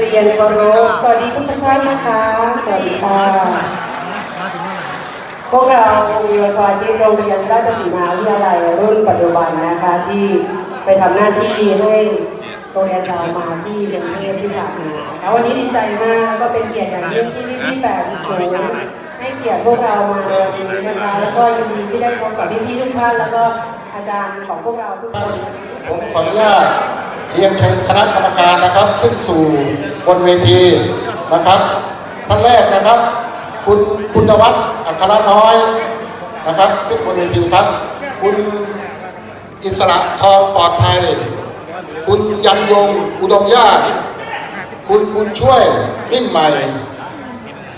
เรียนเคารพสวัสดีทุกท่านนะคะ สวัสดีค่ะมาถึงเมื่อไหร่พวกเราวงโยธวาทิตโรงเรียนราชสีมาวิทยาลัยรุ่นปัจจุบันนะคะที่ไปทำหน้าที่ให้โรงเรียนเรามาที่กรุงเทพที่ผ่านมาแล้ววันนี้ดีใจมากแล้วก็เป็นเกียรติอย่างยิ่งที่พี่พี่ๆแปดศูนย์ให้เกียรติพวกเรามาในวันนี้นะคะแล้วก็ยินดีที่ได้พบกับพี่พี่ๆทุกท่าน แล้วก็อาจารย์ของพวกเราทุกคนผมขออนุญาต เรียนเชิญคณะกรรมการนะครับ ขึ้นสู่บนเวทีนะครับท่านแรกนะครับ คุณบุญวัฒน์อัครน้อยนะครับ ขึ้นบนเวทีครับ คุณอิสระทองปลอดภัย คุณยันยงอุดมญาติ คุณบุญช่วยมิ่งใหม่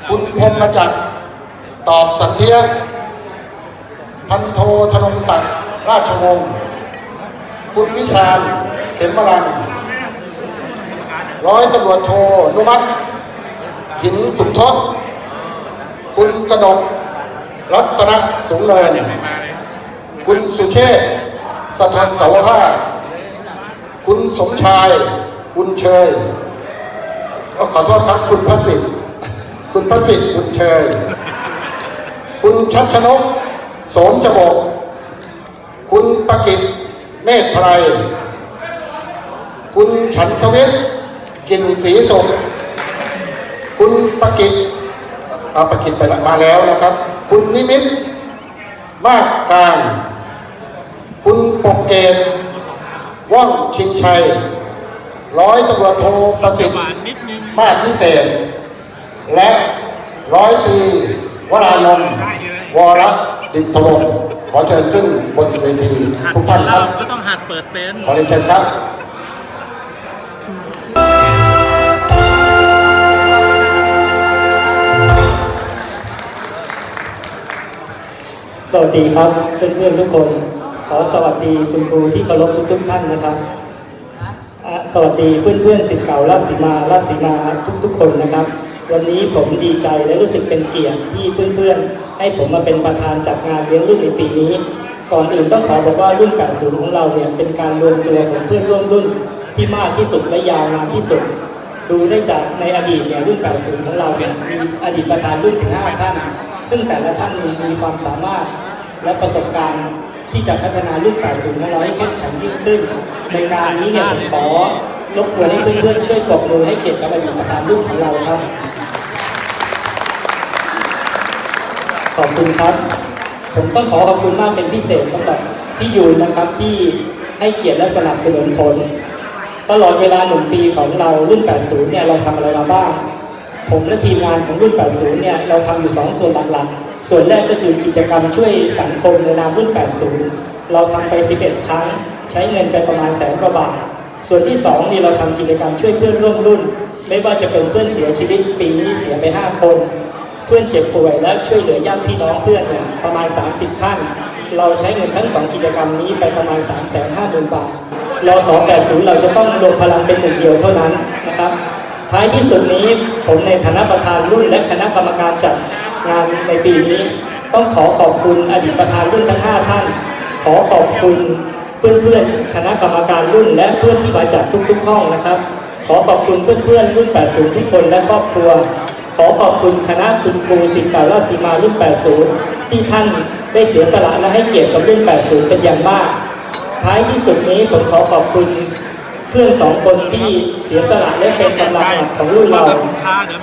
คุณพรมจักรตอบสันเทียพันโทธนงศักดิ์ราชวงศ์คุณวิชาญ เข็มมรังร้อยตำรวจโทนุมัติหินขุนทศคุณกนกรัตนสูงเนิน คุณสุเชษสะทนเสาวภาคคุณสมชาย คุณเชยเอ้อขอโทษครับ คุณพระสิทธิ์คุณพระสิทธิ์คุณเชย คุณชัชนก โสมจบก คุณประกิตเนตรไพร คุณฉันทวิทย์กลินศรีสุขคุณประกิตเอาประกิตไปละมาแล้วนะครับ คุณนิมิตรมากการ คุณปกเกตว่องชิงชัย ร้อยตำรวจโทประสิทธิ์มาศพิเศษ และร้อยตรีวรานนท์วรดิตวงศ์ขอเชิญขึ้นบนเวทีทุกท่านครับก็ต้องหัดเปิดเป็นขอเรียนเชิญครับ ดีครับเพื่อนๆทุกคน ขอสวัสดีคุณครูที่เคารพทุกๆท่านนะครับสวัสดีเพื่อนๆสิทธิ์เก่าราชสีมาราชสีมาทุกๆ คนนะครับ วันนี้ผมดีใจและรู้สึกเป็นเกียรติที่เพื่อนๆ ให้ผมมาเป็นประธานจัดงานเลี้ยงรุ่นในปีนี้ ก่อนอื่นต้องขอบอกว่ารุ่น 80 ของเราเนี่ยเป็นการรวมตัวของเพื่อนร่วมรุ่นที่มากที่สุดและยาวนานที่สุด ดูได้จากในอดีตเนี่ยรุ่น 80 ของเราเนี่ยมีอดีตประธานรุ่นถึง 5 ท่าน ซึ่งแต่ละท่านนี้มีความสามารถ และประสบการณ์ที่จะพัฒนารุ่น80ของเราให้เข้มแข็งยิ่งขึ้น ในการนี้เนี่ยผมขอรบกวนให้เพื่อนๆช่วยปรบมือให้เกียรติกับอดีตประธานรุ่นของเราครับ ขอบคุณครับ ผมต้องขอขอบคุณมากเป็นพิเศษสำหรับพี่ยูนนะครับที่ให้เกียรติและสนับสนุนผลตลอดเวลาหนึ่งปีของเรารุ่น 80 เนี่ยเราทำอะไรมาบ้าง ผมและทีมงานของรุ่น 80 เนี่ยเราทำอยู่ 2 ส่วนหลักๆ ส่วนแรกก็คือกิจกรรมช่วยสังคมในนามรุ่น 80 เราทำไป 11 ครั้ง ใช้เงินไปประมาณแสนกว่าบาท ส่วนที่ 2 นี่เราทำกิจกรรมช่วยเพื่อนร่วมรุ่น ไม่ว่าจะเป็นเพื่อนเสียชีวิตปีนี้เสียไป 5 คน เพื่อนเจ็บป่วยและช่วยเหลือญาติพี่น้องเพื่อนเนี่ยประมาณ 30 ท่าน เราใช้เงินทั้ง 2 กิจกรรมนี้ไปประมาณ 3 5 0 0 0 0 บาทรอ280 เราจะต้องรวมพลังเป็นหนึ่งเดียวเท่านั้นนะครับท้ายที่สุดนี้ผมในฐานะประธานรุ่นและคณะกรรมการจัด งานในปีนี้ ต้องขอขอบคุณอดีตประธานรุ่นทั้ง 5 ท่าน ขอขอบคุณเพื่อนๆคณะกรรมการรุ่น และเพื่อนที่มาจากทุกๆห้องนะครับ ขอขอบคุณเพื่อนๆรุ่น 80 ทุกคนและครอบครัว ขอขอบคุณคณะคุณครูศิษย์เก่าราชสีมารุ่น 80 ที่ท่านได้เสียสละและให้เกียรติกับรุ่น 80 เป็นอย่างมาก ท้ายที่สุดนี้ผมขอขอบคุณ พื่อนสองคนที่เสียสละและเป็นกำลังหลักของรุ่นเรา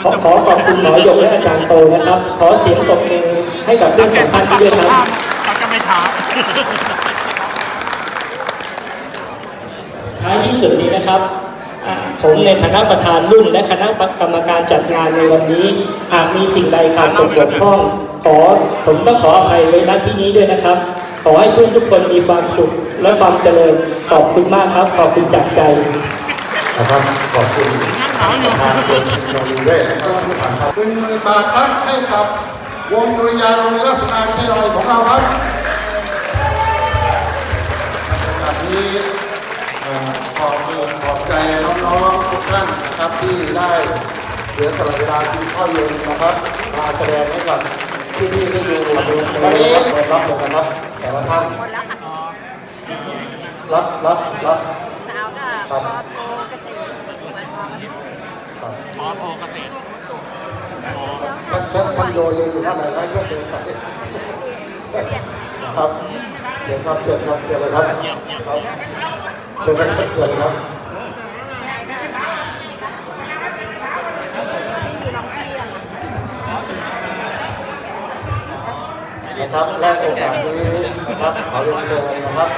ขอขอขอบคุณหมอหยกและอาจารย์โตนะครับ ขอเสียงตบมือให้กับเพื่อนสองท่านที่ด้วยครับเขาจะไม่ถามท้ายที่สุดนี้นะครับอะผมในฐานะประธานรุ่นและคณะกรรมการจัดงานในวันนี้ หากมีสิ่งใดขาดตกบกพร่อง ขอผมต้องขออภัยไว้ณที่นี้ด้วยนะครับ ขอให้เพื่อนทุกคนมีความสุข และความเจริญขอบคุณมากครับ ขอบคุณจากใจ นะครับขอบคุณทางคุณโรงเรียนเวทนะครับผู้ผ่านครับหนึ่งหมื่นบาทครับให้กับวงดุริยางค์โรงเรียนราชนาวิทยาลัยของเราครับจากนี้เอ่อขอบคุณขอบใจน้องๆทุกท่านนะครับที่ได้เสียสละเวลากินข้าวเย็นนะครับมาแสดงให้กับที่นี่ได้ดูมาดูวันนี้เปิดรับเลยนะครับแต่ละท่านหมดแล้วค่ะ รับรับรับสาวกับครับปอโทเกษตรครับโทเกษตรอ๋อท่านท่านท่านโยยืนอยู่นั่นแหละให้เพื่อนเดินไปครับเชิญครับเชิญครับเชิญเลยครับครับเชิญนะครับเชิญเลยครับนะครับและโอกาสนี้นะครับขอเรียนเชิญนะครับ